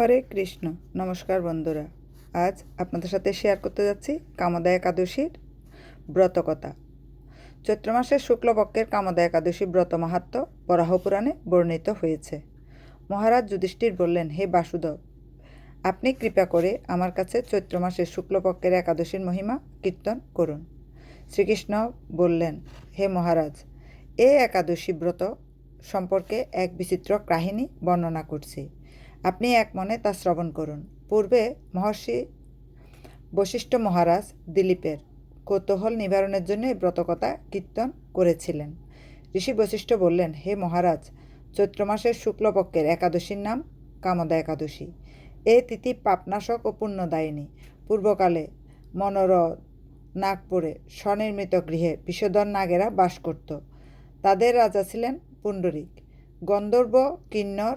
হরে কৃষ্ণ। নমস্কার বন্ধুরা। আজ আপনাদের সাথে শেয়ার করতে যাচ্ছি কামদা একাদশীর ব্রতকথা চৈত্র মাসের শুক্লপক্ষের কামদা একাদশী ব্রত মাহাত্ম বরাহ পুরাণে বর্ণিত হয়েছে। মহারাজ যুধিষ্ঠির বললেন, হে বাসুদেব, আপনি কৃপা করে আমার কাছে চৈত্র মাসের শুক্লপক্ষের একাদশীর মহিমা কীর্তন করুন। শ্রীকৃষ্ণ বললেন, হে মহারাজ, এ একাদশী ব্রত সম্পর্কে এক বিচিত্র কাহিনী বর্ণনা করছি। আপনি এক মনে তা শ্রবণ করুন। পূর্বে মহর্ষি বশিষ্ঠ মহারাজ দিলীপের কৌতূহল নিবারণের জন্য এই ব্রতকথা কীর্তন করেছিলেন। ঋষি বশিষ্ঠ বললেন, হে মহারাজ চৈত্র মাসের শুক্লপক্ষের একাদশীর নাম কামদা একাদশী। এই তিথি পাপনাশক ও পুণ্যদায়িনী। পূর্বকালে মনোর নাগপুরে স্বনির্মিত গৃহে বিষধর নাগেরা বাস করত। তাদের রাজা ছিলেন পুণ্ডরিক। গন্ধর্ব কিন্নর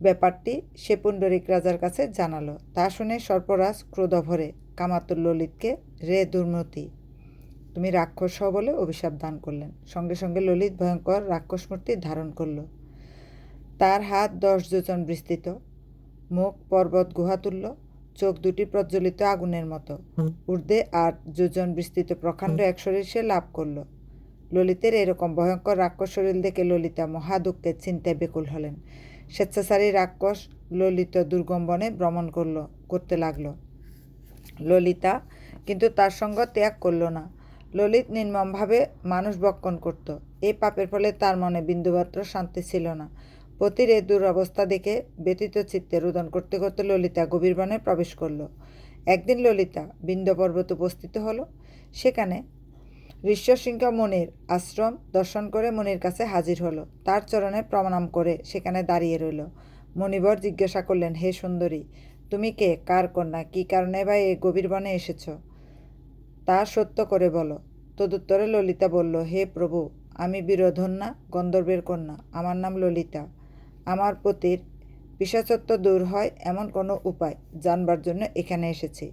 ব্যাপারটি সে পুণ্ডরিক রাজার কাছে জানালো। তা শুনে সর্পরাজ ক্রোধ ভরে কামাতুর ললিতকে রে দুর্মতি তুমি রাক্ষস হও বলে অভিশাপ দান করলেন। সঙ্গে সঙ্গে ললিত ভয়ঙ্কর রাক্ষস মূর্তি ধারণ করল। তার হাত দশ যোজন বিস্তৃত। মুখ পর্বত গুহা তুল্য। চোখ দুটি প্রজ্বলিত আগুনের মতো। ঊর্ধ্বে আট যোজন বিস্তৃত প্রকাণ্ড এক শরীর সে লাভ করল। ললিতের এরকম ভয়ঙ্কর রাক্ষস শরীর দেখে ললিতা মহা দুঃখের চিন্তায় বেকুল হলেন। স্বেচ্ছাচারী রাক্ষস ললিত দুর্গম বনে ভ্রমণ করল, করতে লাগল। ললিতা কিন্তু তার সঙ্গ ত্যাগ করল না। ললিত নির্মমভাবে মানুষ বক্ষণ করত। এই পাপের ফলে তার মনে বিন্দুমাত্র শান্তি ছিল না। পতির এই দুরবস্থা দেখে ব্যতীত চিত্তে রোদন করতে করতে ললিতা গভীর বনে প্রবেশ করল। একদিন ললিতা বিন্দ পর্বত উপস্থিত হলো। সেখানে ঋষ্যসিংহ মনির আশ্রম দর্শন করে মনির কাছে হাজির হলো। তার চরণে প্রণাম করে সেখানে দাঁড়িয়ে রইল। মুনিবর জিজ্ঞাসা করলেন, হে সুন্দরী, তুমি কে? কার কন্যা? কী কারণে বা এই গভীর বনে এসেছ? তা সত্য করে বলো। তদুত্তরে ললিতা বলল, হে প্রভু, আমি বীরধন্যা গন্ধর্বের কন্যা। আমার নাম ললিতা। আমার পতির পিসাচত্ব দূর হয় এমন কোনো উপায় জানবার জন্য এখানে এসেছি।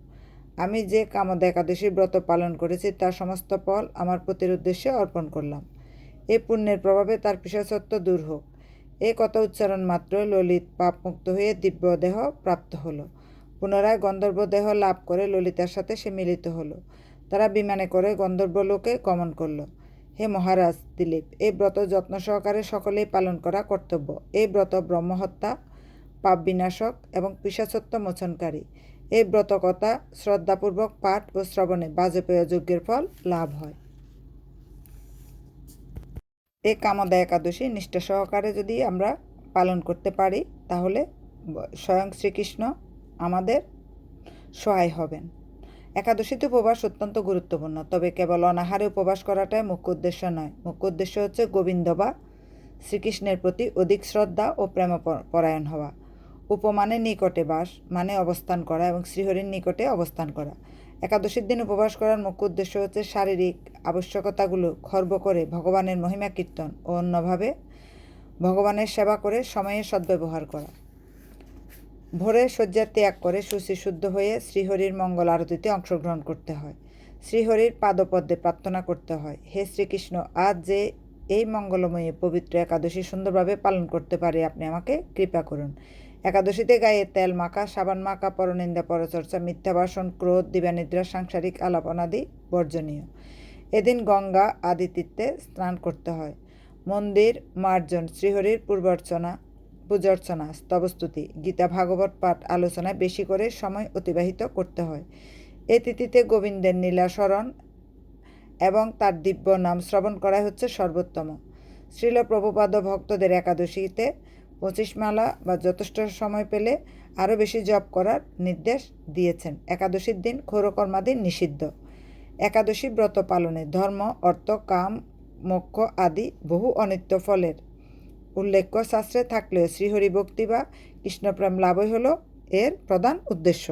আমি যে কামদা একাদশীর ব্রত পালন করেছি, তার সমস্ত ফল আমার পতির উদ্দেশ্যে অর্পণ করলাম। এই পুণ্যের প্রভাবে তার পিসাচত্ব দূর হোক। এই কথা উচ্চারণ মাত্র ললিত পাপমুক্ত হয়ে দিব্য দেহ প্রাপ্ত হলো। পুনরায় গন্ধর্ব দেহ লাভ করে ললিতার সাথে সে মিলিত হলো। তারা বিমানে করে গন্ধর্ব লোকে গমন করল। হে মহারাজ দিলীপ এই ব্রত যত্ন সহকারে সকলেই পালন করা কর্তব্য। এই ব্রত ব্রহ্মহত্যা, পাপ বিনাশক এবং পিসাচত্ব মোচনকারী। এই ব্রতকথা শ্রদ্ধাপূর্বক পাঠ ও শ্রবণে বাজপেয় যজ্ঞের ফল লাভ হয়। এই কামদা একাদশী নিষ্ঠা সহকারে যদি আমরা পালন করতে পারি, তাহলে স্বয়ং শ্রীকৃষ্ণ আমাদের সহায় হবেন। একাদশীতে উপবাস অত্যন্ত গুরুত্বপূর্ণ, তবে কেবল অনাহারে উপবাস করাটাই মুখ্য উদ্দেশ্য নয়। মুখ্য উদ্দেশ্য হচ্ছে গোবিন্দ বা শ্রীকৃষ্ণের প্রতি অধিক শ্রদ্ধা ও প্রেম পরায়ণ হওয়া। উপমানের নিকটে বাস মানে অবস্থান করা এবং শ্রীহরির নিকটে অবস্থান করা। একাদশীর দিন উপবাস করার মুখ্য উদ্দেশ্য হচ্ছে শারীরিক আবশ্যকতাগুলো খর্ব করে ভগবানের মহিমা কীর্তন ও অন্যভাবে ভগবানের সেবা করে সময়ে সদ্ব্যবহার করা। ভোরে শয্যা ত্যাগ করে সুশ্রী শুদ্ধ হয়ে শ্রীহরির মঙ্গল আরতিতে অংশগ্রহণ করতে হয়। শ্রীহরির পাদপদ্মে প্রার্থনা করতে হয়, হে শ্রীকৃষ্ণ, আজ যে এই মঙ্গলময়ী পবিত্র একাদশী সুন্দরভাবে পালন করতে পারে আপনি আমাকে, কৃপা করুন। একাদশীতে গায়ে তেল মাখা, সাবান মাখা, পরনিন্দা, পরচর্চা, মিথ্যা ভাষণ, ক্রোধ, দিবানিদ্রা, সাংসারিক আলাপনাদি বর্জনীয়। এদিন গঙ্গা আদি তীর্থে স্নান করতে হয়। মন্দির, মার্জন, শ্রীহরির পূর্বার্চনা, পূজার্চনা, স্তবস্তুতি, গীতা, ভাগবত পাঠ আলোচনায় বেশি করে সময় অতিবাহিত করতে হয়। এ তিথিতে গোবিন্দের নীলাসরণ এবং তার দিব্য নাম শ্রবণ করাই হচ্ছে সর্বোত্তম। শ্রীল প্রভুপাদ ভক্তদের একাদশীতে পঁচিশ মালা বা যথেষ্ট সময় পেলে আরও বেশি জপ করার নির্দেশ দিয়েছেন। একাদশীর দিন ক্ষৌরকর্মাদি নিষিদ্ধ। একাদশী ব্রত পালনে ধর্ম, অর্থ, কাম, মোক্ষ আদি বহু অনিত্য ফলের। উল্লেখ্য, শাস্ত্রে থাকলেও শ্রীহরি ভক্তি বা কৃষ্ণপ্রেম লাভই হল এর প্রধান উদ্দেশ্য।